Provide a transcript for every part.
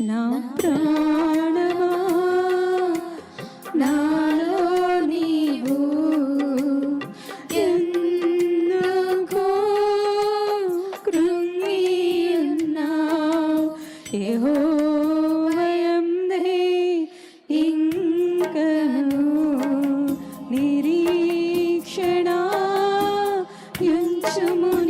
నా ప్రాణమా నాలో నీవు ఎందుకో కృంగి ఉన్నావు ఏహో ఇంకను నిరీక్షణ ఎంచుముని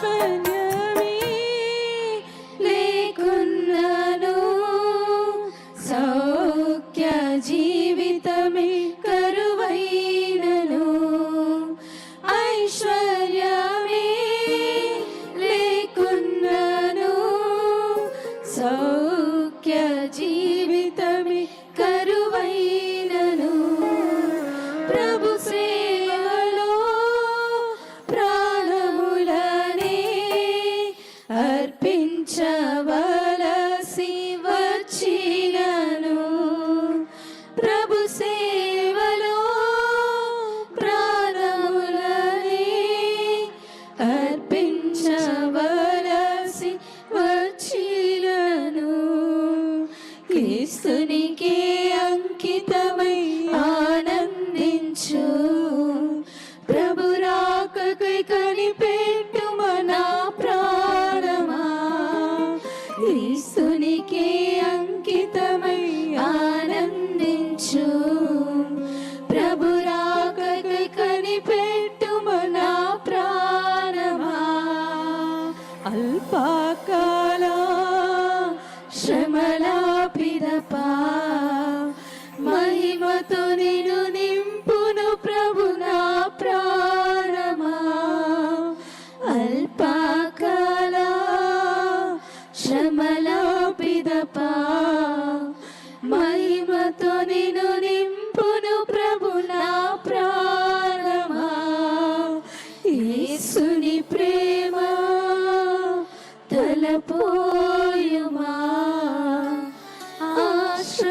freshman నడిపించవలసి వచ్చినను. సకాల శ్రమలాపిదప మహిమతో నిను నింపును ప్రభు నా ప్రాణమా. అల్పకాల శ్రమలాపిదప మహిమతో ని 我有妈啊阿香